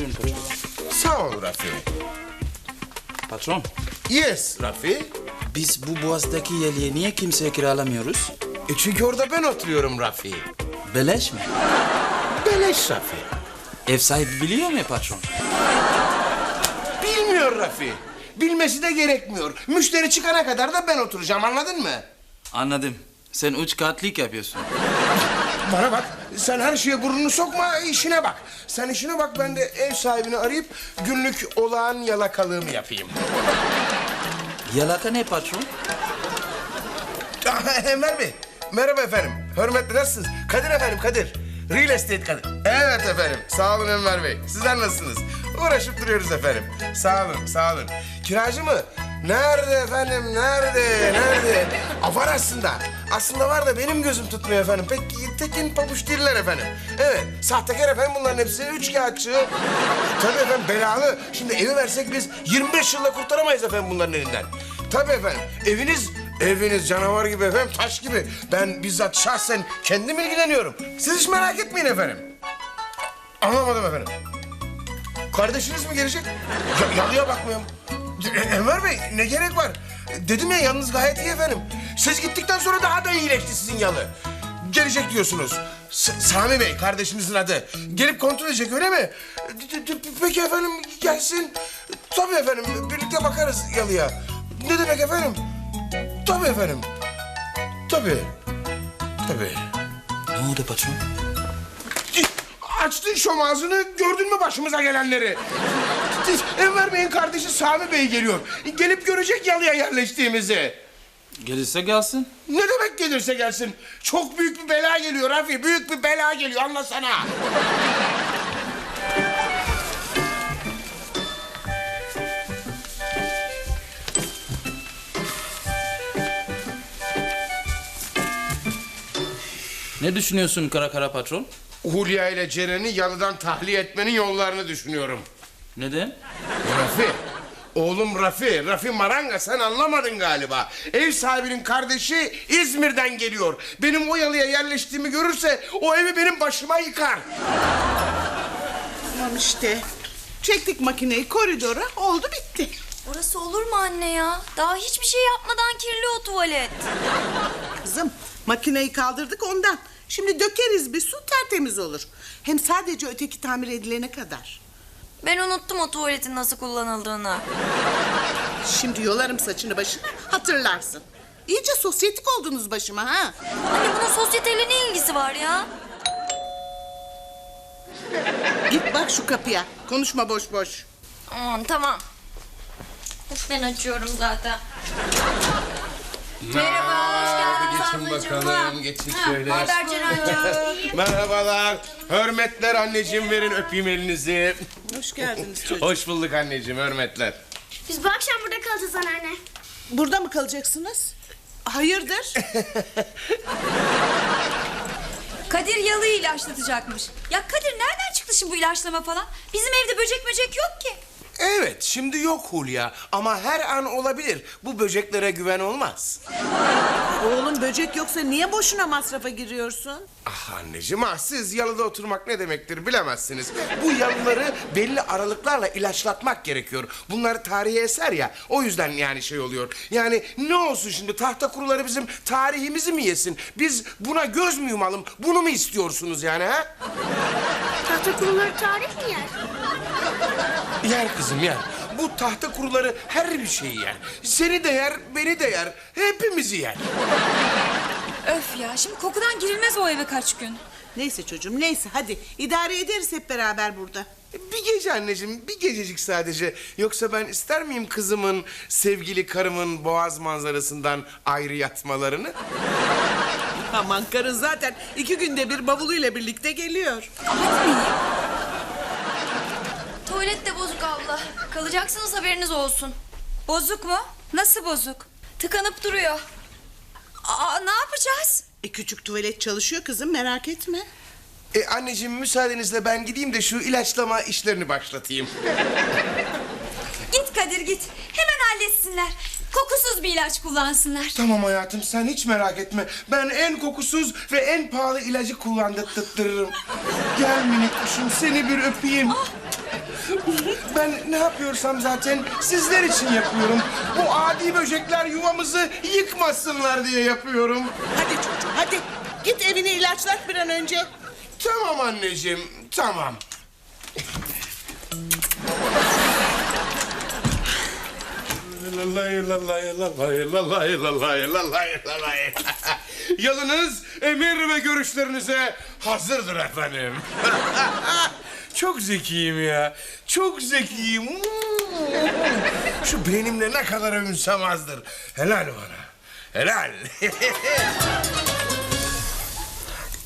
Buyurun patron. Sağ ol Rafi. Patron, Yes Rafi. biz bu boğazdaki yeleği niye kimseye kiralamıyoruz? E çünkü orada ben oturuyorum Rafi. Beleş mi? Beleş Rafi. Ev sahibi biliyor mu patron? Bilmiyor Rafi. Bilmesi de gerekmiyor. Müşteri çıkana kadar da ben oturacağım anladın mı? Anladım. Sen üç katlik yapıyorsun. Bana bak sen her şeye burnunu sokma işine bak. Sen işine bak ben de ev sahibini arayıp günlük olağan yalakalığımı yapayım. Yalaka ne patron? Ah, Enver Bey merhaba efendim. Hürmetli nasılsınız? Kadir efendim Kadir. Real estate Kadir. Evet efendim. Sağ olun Enver Bey. Sizler nasılsınız? Uğraşıp duruyoruz efendim. Sağ olun, sağ olun. Kiracı mı? Nerede efendim? Nerede? Nerede? Aa, var aslında. Aslında var da benim gözüm tutmuyor efendim. Pek tekin pabuç değiller efendim. Evet. Sahtekar efendim bunların hepsi. Üç kağıtçı. Tabii efendim belalı. Şimdi evi versek biz 25 yılda kurtaramayız efendim bunların elinden. Tabii efendim. Eviniz Eviniz canavar gibi efendim, taş gibi. Ben bizzat şahsen kendim ilgileniyorum. Siz hiç merak etmeyin efendim. Anlamadım efendim. Kardeşiniz mi gelecek? Ya, yalıya bakmıyorum. E, Enver Bey ne gerek var? Dedim ya yalnız gayet iyi efendim. Siz gittikten sonra daha da iyileşti sizin yalı. Gelecek diyorsunuz. S- Sami Bey kardeşinizin adı. Gelip kontrol edecek öyle mi? D- d- Peki efendim gelsin. Tabii efendim birlikte bakarız yalıya. Ne demek efendim? Tabii efendim. Tabii. Tabii. Ne oldu patron? Açtın şom ağzını, gördün mü başımıza gelenleri? Enver Bey'in kardeşi Sami Bey geliyor. Gelip görecek yalıya yerleştiğimizi. Gelirse gelsin. Ne demek gelirse gelsin. Çok büyük bir bela geliyor Rafi. Büyük bir bela geliyor anlasana. Ne düşünüyorsun kara kara patron? Hulya ile Ceren'i yalıdan tahliye etmenin yollarını düşünüyorum. Neden? Rafi. Oğlum Rafi, Rafi Maranga sen anlamadın galiba. Ev sahibinin kardeşi İzmir'den geliyor. Benim o yalıya yerleştiğimi görürse o evi benim başıma yıkar. Tamam işte. Çektik makineyi koridora oldu bitti. Orası olur mu anne ya? Daha hiçbir şey yapmadan kirli o tuvalet. Kızım makineyi kaldırdık ondan. Şimdi dökeriz bir su tertemiz olur. Hem sadece öteki tamir edilene kadar. Ben unuttum o tuvaletin nasıl kullanıldığını. Şimdi yolarım saçını başına hatırlarsın. İyice sosyetik oldunuz başıma ha. Anne bunun sosyeteyle ne ilgisi var ya? Git bak şu kapıya. Konuşma boş boş. Aman tamam. Ben açıyorum zaten. Merhaba, Geçin bakalım, geçin şöyle. Merhabalar. Hürmetler anneciğim verin öpeyim elinizi. Hoş geldiniz çocuk. Hoş bulduk anneciğim hürmetler. Biz bu akşam burada kalacağız anneanne. Burada mı kalacaksınız? Hayırdır? Kadir yalıyı ilaçlatacakmış. Ya Kadir nereden çıktı şimdi bu ilaçlama falan? Bizim evde böcek böcek yok ki. Evet şimdi yok Hulya ama her an olabilir. Bu böceklere güven olmaz. Oğlum böcek yoksa niye boşuna masrafa giriyorsun? Ah anneciğim ah siz yalıda oturmak ne demektir bilemezsiniz. Bu yalıları belli aralıklarla ilaçlatmak gerekiyor. Bunlar tarihi eser ya o yüzden yani şey oluyor. Yani ne olsun şimdi tahta kuruları bizim tarihimizi mi yesin? Biz buna göz mü yumalım bunu mu istiyorsunuz yani ha? Tahta kuruları tarih mi yer? Yer kızım yer. Bu tahta kuruları her bir şeyi yer. Seni de yer, beni de yer. Hepimizi yer. Öf ya şimdi kokudan girilmez o eve kaç gün. Neyse çocuğum neyse hadi idare ederiz hep beraber burada. Bir gece anneciğim, bir gececik sadece. Yoksa ben ister miyim kızımın, sevgili karımın boğaz manzarasından ayrı yatmalarını? Aman karın zaten iki günde bir bavuluyla birlikte geliyor. Tuvalet de bozuk abla. Kalacaksınız haberiniz olsun. Bozuk mu? Nasıl bozuk? Tıkanıp duruyor. Aa ne yapacağız? E küçük tuvalet çalışıyor kızım merak etme. E anneciğim müsaadenizle ben gideyim de şu ilaçlama işlerini başlatayım. Git Kadir git. Hemen halletsinler. Kokusuz bir ilaç kullansınlar. Tamam hayatım sen hiç merak etme. Ben en kokusuz ve en pahalı ilacı kullandırttırırım. Gel minik kuşum seni bir öpeyim. Ben ne yapıyorsam zaten sizler için yapıyorum. Bu adi böcekler yuvamızı yıkmasınlar diye yapıyorum. Hadi çocuğum hadi. Git evini ilaçlat bir an önce. Tamam anneciğim, tamam. Lalay, lalay, lalay, lalay, lalay, lalay, lalay. Yalınız emir ve görüşlerinize hazırdır efendim. Çok zekiyim ya. Çok zekiyim. Şu beynimle ne kadar övünsem azdır. Helal bana. Helal.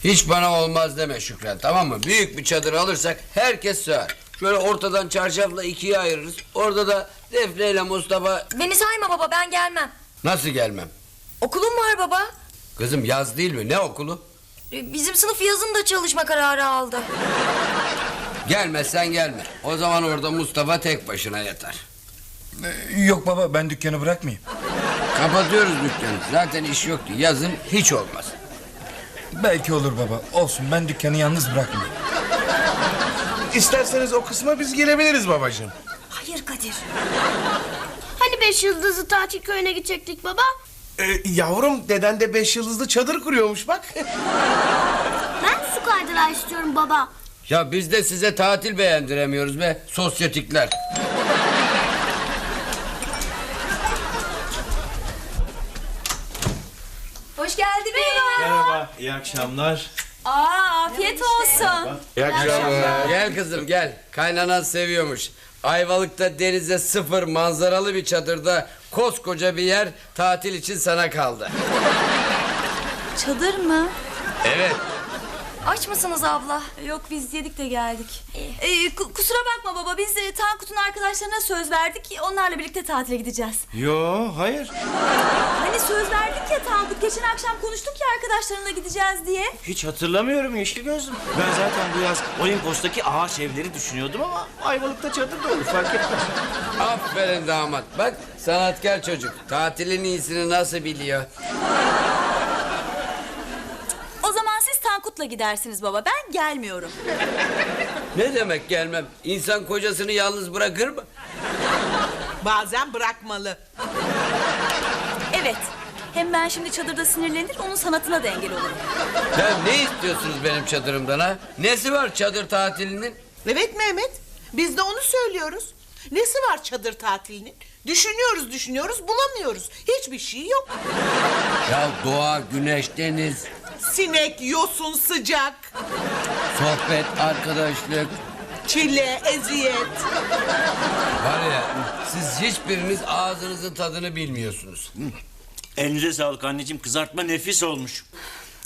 Hiç bana olmaz deme Şükran tamam mı? Büyük bir çadır alırsak herkes sığar. Şöyle ortadan çarşafla ikiye ayırırız. Orada da Defne ile Mustafa Beni sayma baba ben gelmem. nasıl gelmem? Okulum var baba. Kızım yaz değil mi? Ne okulu? Bizim sınıf yazın da çalışma kararı aldı. Gelmezsen gelme. O zaman orada Mustafa tek başına yatar. Yok baba ben dükkanı bırakmayayım. Kapatıyoruz dükkanı. Zaten iş yok ki. Yazın hiç olmaz. Belki olur baba. Olsun ben dükkanı yalnız bırakmayayım. İsterseniz o kısma biz gelebiliriz babacığım. Hayır Kadir. Hani beş yıldızlı tatil köyüne gidecektik baba? Ee, yavrum deden de beş yıldızlı çadır kuruyormuş bak. Ben su kaydırağı istiyorum baba. Ya biz de size tatil beğendiremiyoruz be sosyetikler. Hoş geldin Merhaba, iyi akşamlar. Aa afiyet olsun. İyi akşamlar. Gel kızım gel. Kaynanan seviyormuş. Ayvalık'ta denize sıfır manzaralı bir çadırda koskoca bir yer tatil için sana kaldı. Çadır mı? Evet. Aç mısınız abla? Yok biz yedik de geldik. Ee, ku- kusura bakma baba biz e, Tankut'un arkadaşlarına söz verdik. Onlarla birlikte tatile gideceğiz. Yo, hayır. Hani söz verdik ya Tankut geçen akşam konuştuk ya arkadaşlarına gideceğiz diye. Hiç hatırlamıyorum yeşil gözlüm. Ben zaten bu yaz Olimpos'taki ağaç evleri düşünüyordum ama Ayvalık'ta çadır da olur fark etmez. Aferin damat. Bak sanatkar çocuk. Tatilin iyisini nasıl biliyor? O zaman Tankut'la gidersiniz baba ben gelmiyorum. Ne demek gelmem? İnsan kocasını yalnız bırakır mı? Bazen bırakmalı. Evet. Hem ben şimdi çadırda sinirlenir onun sanatına da engel olurum. Ya ne istiyorsunuz benim çadırımdan ha? Nesi var çadır tatilinin? Evet Mehmet. Biz de onu söylüyoruz. Nesi var çadır tatilinin? Düşünüyoruz düşünüyoruz bulamıyoruz. Hiçbir şey yok. Ya doğa, güneş, deniz, Sinek, yosun, sıcak, sohbet, arkadaşlık. çile, eziyet. Var ya siz hiçbiriniz ağzınızın tadını bilmiyorsunuz. Elinize sağlık anneciğim, kızartma nefis olmuş.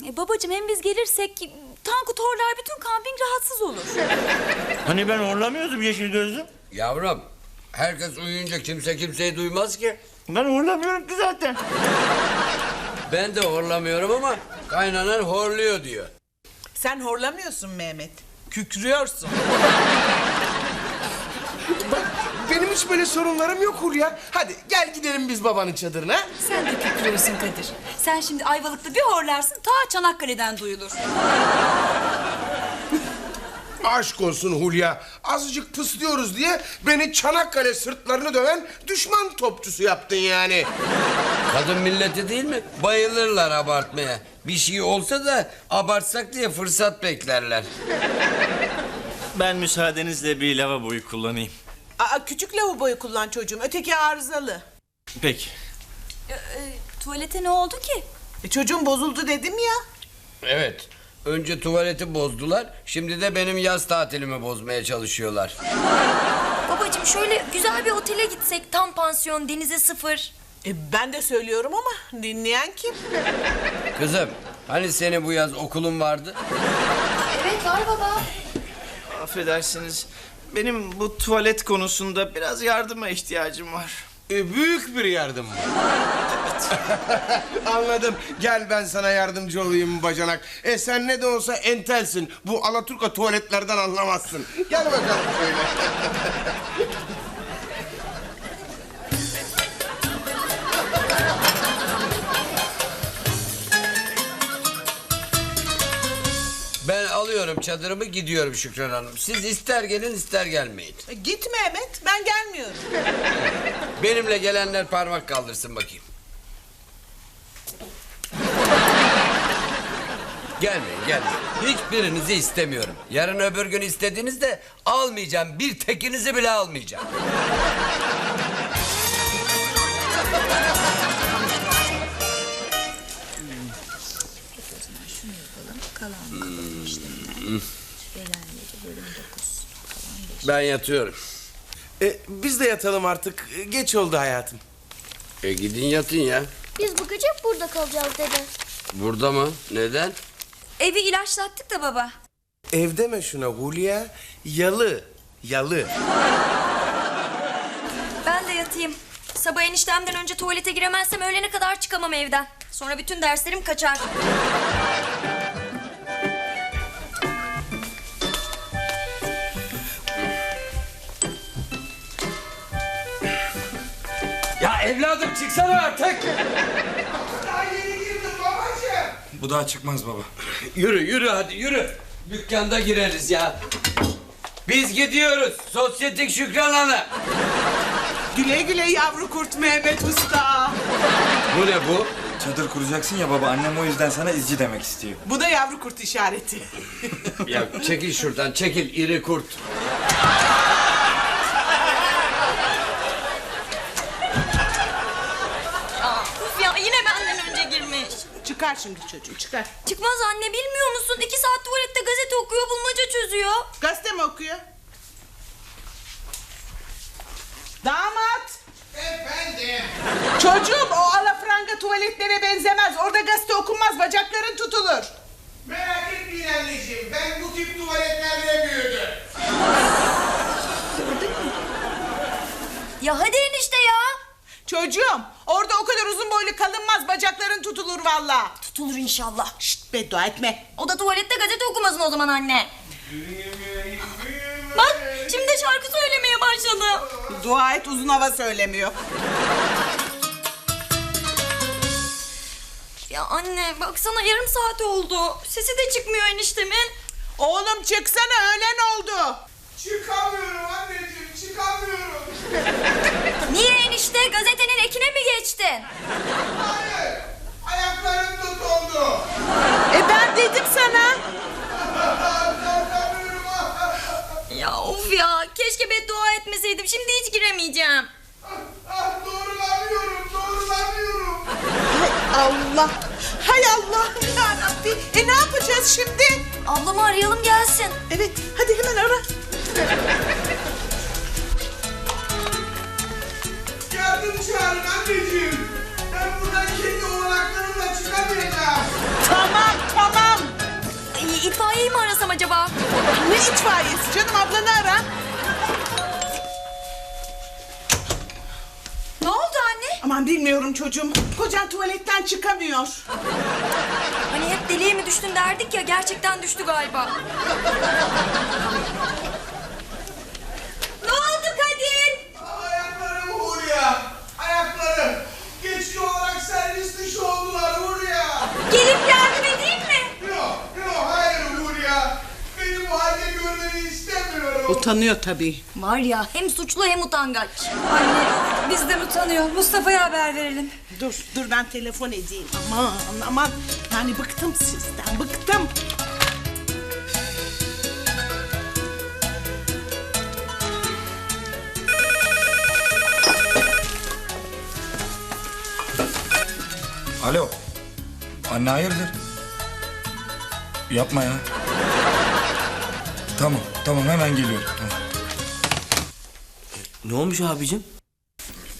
E, babacığım hem biz gelirsek Tankut horlar bütün kamping rahatsız olur. Hani ben horlamıyordum yeşil gözlüm. Yavrum herkes uyuyunca kimse kimseyi duymaz ki. Ben horlamıyorum ki zaten. Ben de horlamıyorum ama kaynanan horluyor diyor. Sen horlamıyorsun Mehmet. Kükrüyorsun. Bak benim hiç böyle sorunlarım yok Hulya. Hadi gel gidelim biz babanın çadırına. Sen de kükrüyorsun Kadir. Sen şimdi Ayvalık'ta bir horlarsın ta Çanakkale'den duyulur. Aşk olsun Hulya. Azıcık pıslıyoruz diye beni Çanakkale sırtlarını döven düşman topçusu yaptın yani. Kadın milleti değil mi? Bayılırlar abartmaya. Bir şey olsa da abartsak diye fırsat beklerler. Ben müsaadenizle bir lavaboyu kullanayım. Aa, küçük lavaboyu kullan çocuğum. Öteki arızalı. Peki. E, tuvalete ne oldu ki? E, çocuğum bozuldu dedim ya. Evet. Önce tuvaleti bozdular. Şimdi de benim yaz tatilimi bozmaya çalışıyorlar. Babacığım şöyle güzel bir otele gitsek tam pansiyon denize sıfır. E, ben de söylüyorum ama dinleyen kim? Kızım hani senin bu yaz okulun vardı? Evet var baba. Affedersiniz. Benim bu tuvalet konusunda biraz yardıma ihtiyacım var. E, büyük bir yardım bu. Anladım. Gel ben sana yardımcı olayım bacanak. E sen ne de olsa entelsin. Bu Alaturka tuvaletlerden anlamazsın. Gel bakalım şöyle. alıyorum çadırımı gidiyorum Şükran Hanım. Siz ister gelin ister gelmeyin. E, Git Mehmet ben gelmiyorum. Benimle gelenler parmak kaldırsın bakayım. Gelmeyin gelmeyin. Hiçbirinizi istemiyorum. Yarın öbür gün istediğinizde almayacağım. Bir tekinizi bile almayacağım. Ben yatıyorum. E, biz de yatalım artık. Geç oldu hayatım. E gidin yatın ya. Biz bu gece burada kalacağız dede. Burada mı? Neden? Evi ilaçlattık da baba. Ev deme şuna Hulya. Yalı. Yalı. Ben de yatayım. Sabah eniştemden önce tuvalete giremezsem öğlene kadar çıkamam evden. Sonra bütün derslerim kaçar. Ya evladım çıksana artık. Daha yeni girdim babacığım. Bu daha çıkmaz baba. Yürü yürü hadi yürü. Dükkanda gireriz ya. Biz gidiyoruz. Sosyetik Şükran Hanım. Güle güle yavru kurt Mehmet Usta. Bu ne bu? Çadır kuracaksın ya baba annem o yüzden sana izci demek istiyor. Bu da yavru kurt işareti. Ya çekil şuradan çekil iri kurt. Uf ya yine benden önce girmiş. çıkar şimdi çocuğu çıkar. Çıkmaz anne bilmiyor musun? İki saat tuvalette gazete okuyor bulmaca çözüyor. Gazete mi okuyor? Damat. Efendim. Çocuğum o alafranga tuvaletlere benzemez. Orada gazete okunmaz bacakların tutulur. Merak etmeyin anneciğim. Ben bu tip tuvaletlerde büyüdüm. Ya hadi enişte ya. Çocuğum orada o kadar uzun boylu kalınmaz bacakların tutulur valla. Tutulur inşallah. Şşt beddua etme. O da tuvalette gazete okumasın o zaman anne. Bak şimdi şarkı söylemeye başladı. Dua et uzun hava söylemiyor. Ya anne baksana yarım saat oldu. Sesi de çıkmıyor eniştemin. Oğlum çıksana öğlen oldu. Çıkamıyorum anneciğim. Çıkamıyorum. Niye enişte gazetenin ekine mi geçtin? Hayır. Ayaklarım tutuldu. E ben dedim sana. Ya of ya keşke beddua etmeseydim şimdi hiç giremeyeceğim. Ah, doğrulamıyorum. Doğrulamıyorum. Hay Allah. Hay Allah yarabbim. E ne yapacağız şimdi? Ablamı arayalım gelsin. Evet hadi hemen ara. Yardım çağırın anneciğim. Ben buradan kendi olanaklarımla çıkamayacağım. Tamam tamam. Ay, itfaiyeyi mi arasam acaba? Ne itfaiyesi canım ablanı ara. Aman bilmiyorum çocuğum. Kocan tuvaletten çıkamıyor. Hani hep deliye mi düştün derdik ya gerçekten düştü galiba. ne oldu Kadir? Ayaklarım Hulya. Ayaklarım. Geçici olarak servis dışı oldular Hulya. Gelip yardım edeyim mi? Yok, yok, hayır Hulya. Beni bu halde görmeni istemiyorum. Utanıyor tabii. Var ya hem suçlu hem utangaç. Anne bizden utanıyor. Mustafa'ya haber verelim. Dur, dur ben telefon edeyim. Aman, aman. Yani bıktım sizden, bıktım. Alo. Anne hayırdır? Yapma ya. Tamam tamam hemen geliyorum. Tamam. Ne olmuş abicim?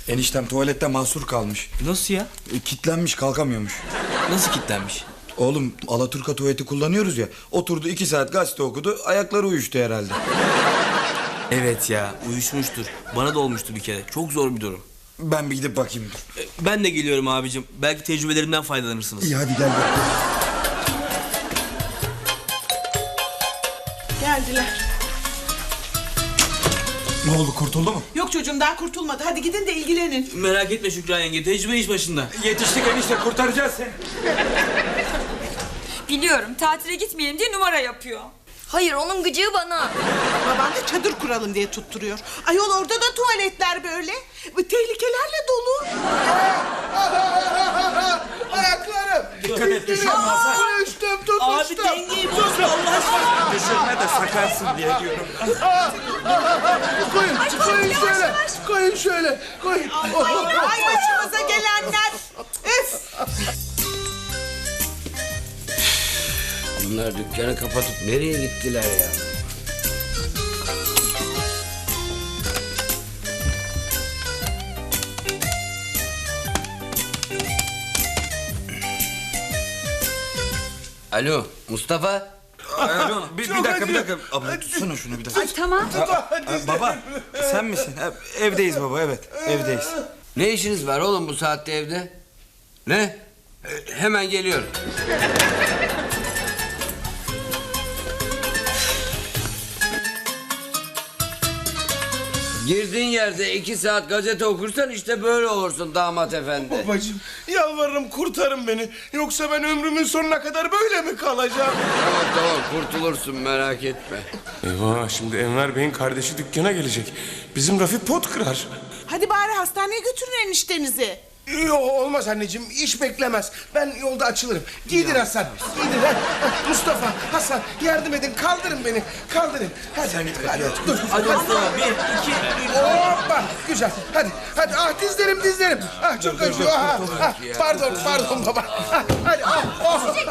Eniştem tuvalette mahsur kalmış. Nasıl ya? E, kitlenmiş kalkamıyormuş. Nasıl kilitlenmiş? Oğlum Alaturka tuvaleti kullanıyoruz ya. Oturdu iki saat gazete okudu. Ayakları uyuştu herhalde. Evet ya uyuşmuştur. Bana da olmuştu bir kere. Çok zor bir durum. Ben bir gidip bakayım. E, Ben de geliyorum abicim. Belki tecrübelerimden faydalanırsınız. İyi hadi gel bak. Geldiler. Ne oldu kurtuldu mu? Yok çocuğum daha kurtulmadı. Hadi gidin de ilgilenin. Merak etme Şükran yenge. Tecrübe iş başında. Yetiştik enişte kurtaracağız seni. Biliyorum tatile gitmeyelim diye numara yapıyor. Hayır onun gıcığı bana. Baban da çadır kuralım diye tutturuyor. Ayol orada da tuvaletler böyle. Tehlikelerle dolu. Ayaklarım. Dikkat et düşürme Hasan. Tutmuştum. Abi dengeyi bozma Allah aşkına. Düşürme de sakarsın diye diyorum. Koyun, koyun şöyle. Koyun şöyle. Koyun. Ay başımıza gelenler. Öf. Bunlar dükkanı kapatıp nereye gittiler ya? Alo Mustafa. Alo, bir, bir dakika bir dakika. Abla tutsana şunu bir dakika. Tamam. Ha, baba sen misin? Evdeyiz baba evet evdeyiz. Ne işiniz var oğlum bu saatte evde? Ne? Hemen geliyorum. Girdiğin yerde iki saat gazete okursan işte böyle olursun damat efendi. Babacığım yalvarırım kurtarın beni. Yoksa ben ömrümün sonuna kadar böyle mi kalacağım? Tamam tamam kurtulursun merak etme. Eyvah şimdi Enver Bey'in kardeşi dükkana gelecek. Bizim Rafi pot kırar. Hadi bari hastaneye götürün eniştenizi. Yok olmaz anneciğim iş beklemez. Ben yolda açılırım. Giydir Hasan. Giydir. ha. Mustafa, Hasan yardım edin kaldırın beni. Kaldırın. Hadi. hadi, dur. Hadi Mustafa bir iki. Hoppa güzel. Hadi hadi ah dizlerim dizlerim. Ah çok acıyor. Ah, ah, pardon pardon baba. Ah, hadi ah, oh. Ay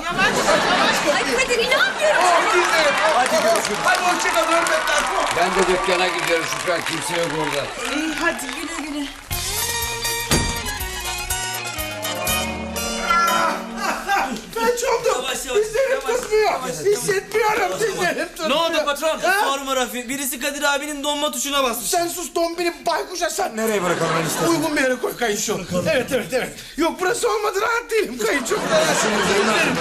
Kadir inanmıyorum. Oh dizlerim. Hadi görüşürüz. Hadi hoşçakalın hürmetler. Ben de dükkana gidiyorum Şükran kimse yok orada. İyi hadi. Güle Yavaş, yavaş, Dizlerim yavaş, tutmuyor. yavaş, Hissetmiyorum dizlerim tutmuyor. Ne oldu patron? Ha? Sorma Rafi. Birisi Kadir abinin donma tuşuna basmış. Sen sus dombini baykuş Hasan. Nereye bırakalım enişte? Uygun bir yere koy kayınço. Evet evet evet. Yok burası olmadı rahat değilim kayınço. Dizlerim.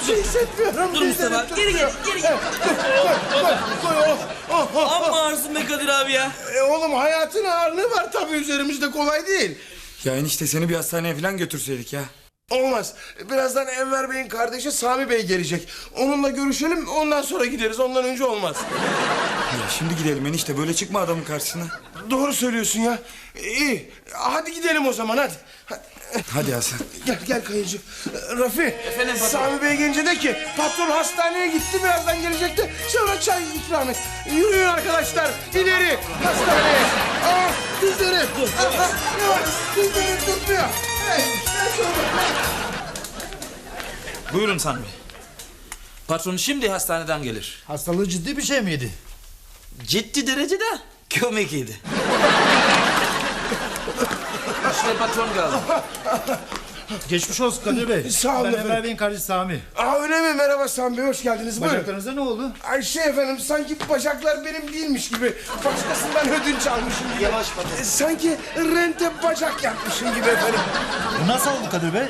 Hiçbir şey hissetmiyorum. Dur Mustafa, geri gel, geri gel. Koy koy koy. koy. Oh, oh, oh. Amma ağırsın be Kadir abi ya. E, oğlum hayatın ağırlığı var tabii üzerimizde kolay değil. Ya enişte seni bir hastaneye falan götürseydik ya. Olmaz. Birazdan Enver Bey'in kardeşi Sami Bey gelecek. Onunla görüşelim ondan sonra gideriz. Ondan önce olmaz. Ya şimdi gidelim enişte böyle çıkma adamın karşısına. Doğru söylüyorsun ya. İyi. Hadi gidelim o zaman hadi. Hadi. Hadi Hasan. Gel gel kayıcı. Rafi. Sami Bey gelince de ki patron hastaneye gitti birazdan gelecekti. Sonra çay ikram et. Yürüyün arkadaşlar. ileri hastaneye. Ah dizlerim. Dizlerim tutmuyor. Sonra- Buyurun Sami. Patron şimdi hastaneden gelir. Hastalığı ciddi bir şey miydi? Ciddi derecede komik idi. işte patron geldi. Geçmiş olsun Kadir Bey. Sağ olun Ben efendim. Emre Bey'in kardeşi Sami. Aa öyle mi? Merhaba Sami Bey hoş geldiniz. Buyurun. Bacaklarınıza ne oldu? Ay şey efendim sanki bacaklar benim değilmiş gibi. Başkasından ödünç almışım gibi. Yavaş bacak. Sanki rente bacak yapmışım gibi efendim. Bu nasıl oldu Kadir Bey?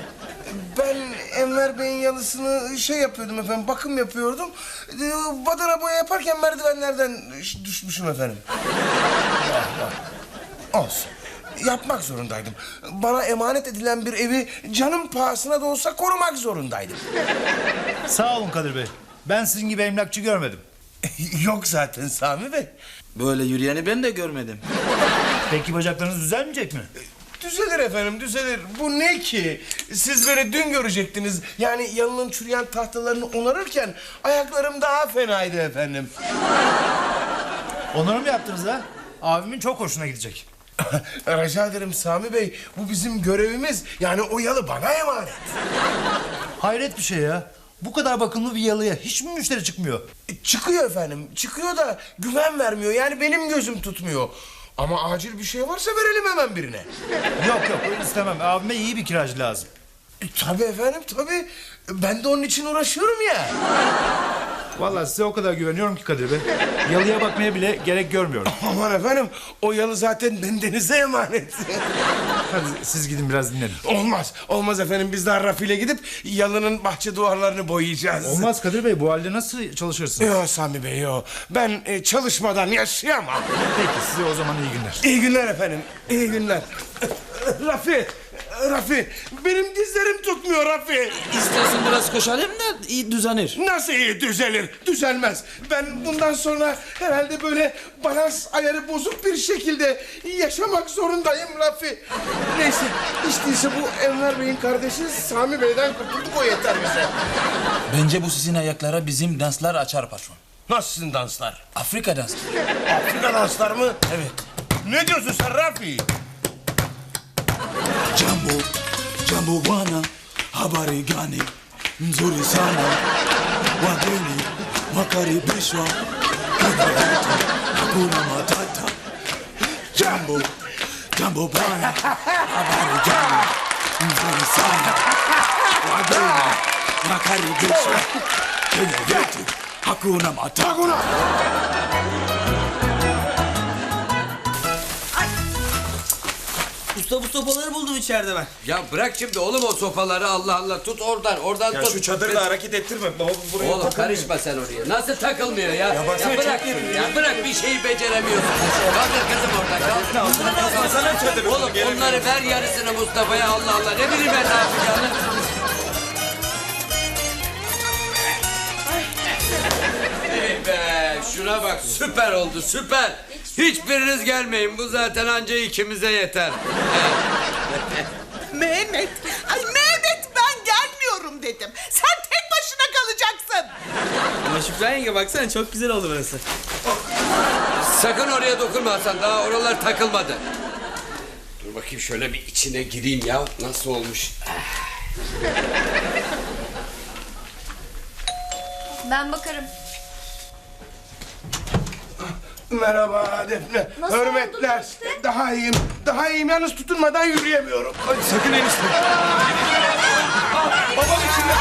Ben Enver Bey'in yalısını şey yapıyordum efendim, bakım yapıyordum. Ee, Badana boya yaparken merdivenlerden düşmüşüm efendim. Vah, vah. Olsun. Yapmak zorundaydım. Bana emanet edilen bir evi canım pahasına da olsa korumak zorundaydım. Sağ olun Kadir Bey. Ben sizin gibi emlakçı görmedim. Yok zaten Sami Bey. Böyle yürüyeni ben de görmedim. Peki bacaklarınız düzelmeyecek mi? Düzelir efendim, düzelir. Bu ne ki? Siz böyle dün görecektiniz. Yani yalının çürüyen tahtalarını onarırken ayaklarım daha fenaydı efendim. Onları mı yaptınız ha? Abimin çok hoşuna gidecek. Rica ederim Sami Bey. Bu bizim görevimiz. Yani o yalı bana emanet. Hayret bir şey ya. Bu kadar bakımlı bir yalıya hiç mi müşteri çıkmıyor? E, Çıkıyor efendim. Çıkıyor da güven vermiyor. Yani benim gözüm tutmuyor. Ama acil bir şey varsa verelim hemen birine. Yok yok öyle istemem. Abime iyi bir kiracı lazım. E, tabii efendim tabii. Ben de onun için uğraşıyorum ya. Vallahi size o kadar güveniyorum ki Kadir Bey. Yalıya bakmaya bile gerek görmüyorum. Aman efendim o yalı zaten bendenize emanet. Hadi siz gidin biraz dinlenin. olmaz. Olmaz efendim. Biz daha Rafi'yle gidip yalının bahçe duvarlarını boyayacağız. Olmaz Kadir Bey bu halde nasıl çalışırsın? Yo Sami Bey yo. Ben e, çalışmadan yaşayamam. Peki size o zaman iyi günler. İyi günler efendim. İyi günler. Rafi. Rafi benim dizlerim tutmuyor Rafi. İstersen biraz koşalım da iyi düzenir. Nasıl iyi düzelir? Düzelmez. Ben bundan sonra herhalde böyle balans ayarı bozuk bir şekilde yaşamak zorundayım Rafi. Neyse hiç değilse bu Enver Bey'in kardeşi Sami Bey'den kurtulduk o yeter bize. Bence bu sizin ayaklara bizim danslar açar patron. Nasıl sizin danslar? Afrika dansı. Afrika danslar mı? Evet. Ne diyorsun sen Rafi? Jambo, jambo bwana, habari gani? Mzuri sana, wageni wakaribishwa, hakuna matata. Jambo, jambo bwana, habari gani? Mzuri sana, wageni wakaribishwa, Kenya yetu hakuna matata. Usta bu sopaları buldum içeride ben. Ya bırak şimdi oğlum o sopaları Allah Allah tut oradan oradan Ya tut. şu çadırla hareket ettirme. Baba buraya Oğlum karışma sen oraya. Nasıl takılmıyor ya? Ya, baksana bırak ya. Bırak bir şeyi beceremiyorsun. Kaldır kızım oradan. Kaldır. Sana çadırı. Oğlum onları ver yarısını Mustafa'ya Allah Allah. Ne bileyim ben ne yapacağını. Ey be şuna bak süper oldu süper. Hiçbiriniz gelmeyin bu zaten anca ikimize yeter. Mehmet, ay Mehmet ben gelmiyorum dedim. Sen tek başına kalacaksın. Ama Şükran yenge baksana çok güzel oldu burası. Sakın oraya dokunma Hasan daha oralar takılmadı. Dur bakayım şöyle bir içine gireyim ya nasıl olmuş. Ben bakarım. Merhaba Defne. Nasıl Hürmetler. Daha iyiyim. Daha iyiyim. Yalnız tutunmadan yürüyemiyorum. Sakın enişte. Babam içinde.